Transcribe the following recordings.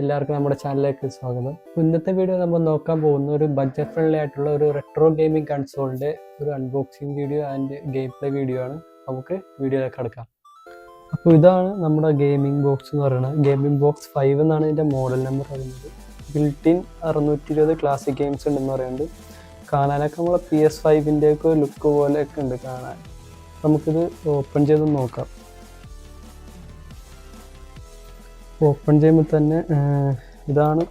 എല്ലാവർക്കും നമ്മുടെ ചാനലിലേക്ക് സ്വാഗതം. ഇന്നത്തെ വീഡിയോ നമ്മൾ നോക്കാൻ പോകുന്ന ഒരു ബഡ്ജറ്റ് ഫ്രണ്ട്ലി ആയിട്ടുള്ള ഒരു റെട്രോ ഗെയിമിംഗ് കൺസോളിന്റെ ഒരു unboxing video and game play video ആണ്. നമുക്ക് വീഡിയോയിലേക്ക് കടക്കാം. അപ്പോൾ ഇതാണ് നമ്മുടെ ഗെയിമിംഗ് ബോക്സ് എന്ന് പറയുന്നത്. ഗെയിമിംഗ് ബോക്സ് ഫൈവ് എന്നാണ് ഇതിന്റെ മോഡൽ നമ്പർ പറയുന്നത്. ബിൽറ്റിൻ അറുന്നൂറ്റി ഇരുപത് ക്ലാസിക് ഗെയിംസ് ഉണ്ടെന്ന് പറയുന്നുണ്ട്. കാണാനൊക്കെ നമ്മളെ പി എസ് ഫൈവിന്റെയൊക്കെ ലുക്ക് പോലെയൊക്കെ ഉണ്ട് കാണാൻ. നമുക്കിത് ഓപ്പൺ ചെയ്ത് നോക്കാം. ഓപ്പൺ ചെയ്യുമ്പോൾ തന്നെ ഇതാണ്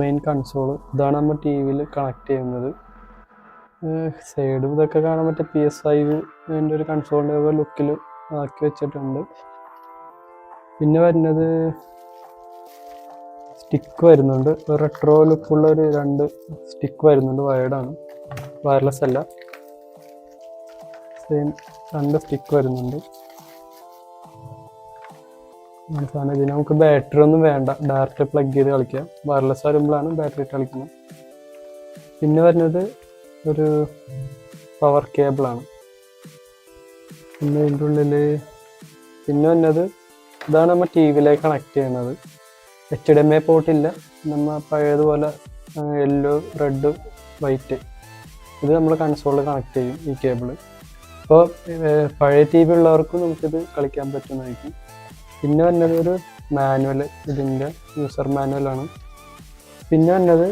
മെയിൻ കൺസോൾ ഇതാണ് നമ്മൾ ടി വിയിൽ കണക്ട് ചെയ്യുന്നത്. സൈഡും ഇതൊക്കെ കാണാൻ പറ്റിയ പി എസ് ഐ എന്റെ ഒരു കൺസോളിന്റെ ലുക്കിൽ ആക്കി വെച്ചിട്ടുണ്ട്. പിന്നെ വരുന്നത് സ്റ്റിക്ക് വരുന്നുണ്ട്. റെട്രോ ലുക്കുള്ള ഒരു രണ്ട് സ്റ്റിക്ക് വരുന്നുണ്ട് വയർഡാണ് വയർലെസ് അല്ല. സെയിം രണ്ട് സ്റ്റിക്ക് വരുന്നുണ്ട്. സാധനം ഇതിന് നമുക്ക് ബാറ്ററി ഒന്നും വേണ്ട. ഡയറക്റ്റ് പ്ലഗ് ചെയ്ത് കളിക്കാം. വയർലെസ് വരുമ്പോഴാണ് ബാറ്ററി ഇട്ട് കളിക്കുന്നത്. പിന്നെ വരുന്നത് ഒരു പവർ കേബിളാണ് പിന്നെ ഇതിന്റെ ഉള്ളിൽ പിന്നെ വന്നത് ഇതാണ് നമ്മൾ ടി വിയിലേക്ക് കണക്ട് ചെയ്യുന്നത്. എച്ച് ഡി എം എ പോർട്ടില്ല നമ്മൾ പഴയതുപോലെ യെല്ലോ റെഡ് വൈറ്റ് ഇത് നമ്മൾ കൺസോളിൽ കണക്ട് ചെയ്യും ഈ കേബിൾ അപ്പോൾ പഴയ ടി വി ഉള്ളവർക്കും നമുക്കിത് കളിക്കാൻ പറ്റുന്നതായിരിക്കും. പിന്നെ വന്നത് ഒരു മാനുവൽ ഇതിന്റെ യൂസർ മാനുവലാണ് പിന്നെ വന്നത്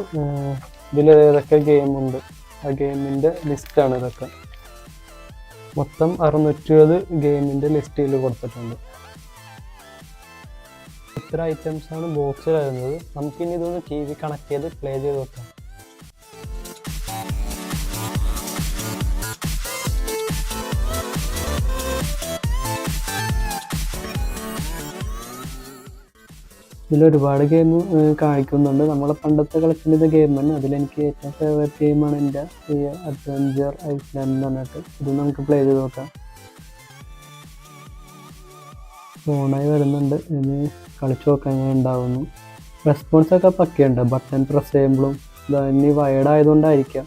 ഇതിൽ ഏതൊക്കെ ഗെയിമുണ്ട് ആ ഗെയിമിന്റെ ലിസ്റ്റാണ് ഇതൊക്കെ. മൊത്തം അറുന്നൂറ്റി ഇരുപത് ഗെയിമിന്റെ ലിസ്റ്റിൽ കൊടുത്തിട്ടുണ്ട്. ഇത്ര ഐറ്റംസാണ് ബോക്സിൽ വരുന്നത് നമുക്കിനി ഇതൊന്ന് ടി വി കണക്ട് ചെയ്ത് പ്ലേ ചെയ്ത് വെക്കാം. ഇതിൽ ഒരുപാട് ഗെയിം കാണിക്കുന്നുണ്ട് നമ്മളെ പണ്ടത്തെ കളിച്ചിരുന്ന ഗെയിം തന്നെ. അതിലെനിക്ക് ഏറ്റവും ഫേവറേറ്റ് ഗെയിമാണ് എന്റെ ഈ അഡ്വഞ്ചർ ഐസ്ലാൻഡ് എന്ന് പറഞ്ഞിട്ട്. ഇത് നമുക്ക് പ്ലേ ചെയ്ത് നോക്കാം. ഫോണായി വരുന്നുണ്ട്. ഇനി കളിച്ചു നോക്കാൻ ഞാൻ ഉണ്ടാവുന്നു. റെസ്പോൺസ് ഒക്കെ പക്കയുണ്ട്. ബട്ടൺ പ്രസ് ചെയ്യുമ്പോഴും ഇനി വയർഡ് ആയതുകൊണ്ടായിരിക്കാം.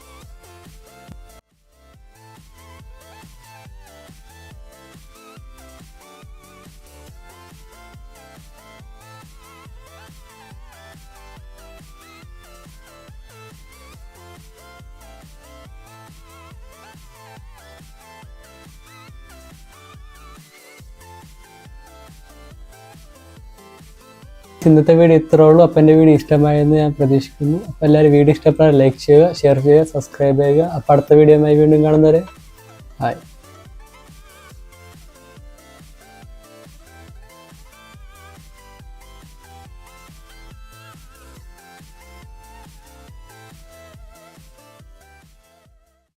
ഇന്നത്തെ വീഡിയോ ഇത്രേ ഉള്ളൂ. അപ്പം എന്റെ വീഡിയോ ഇഷ്ടമായെന്ന് ഞാൻ പ്രതീക്ഷിക്കുന്നു. അപ്പം എല്ലാവരും വീഡിയോ ഇഷ്ടപ്പെടാൻ ലൈക്ക് ചെയ്യുക ഷെയർ ചെയ്യുക സബ്സ്ക്രൈബ് ചെയ്യുക. അപ്പം അടുത്ത വീഡിയോയുമായി വീണ്ടും കാണുന്നവരെ ഹായ്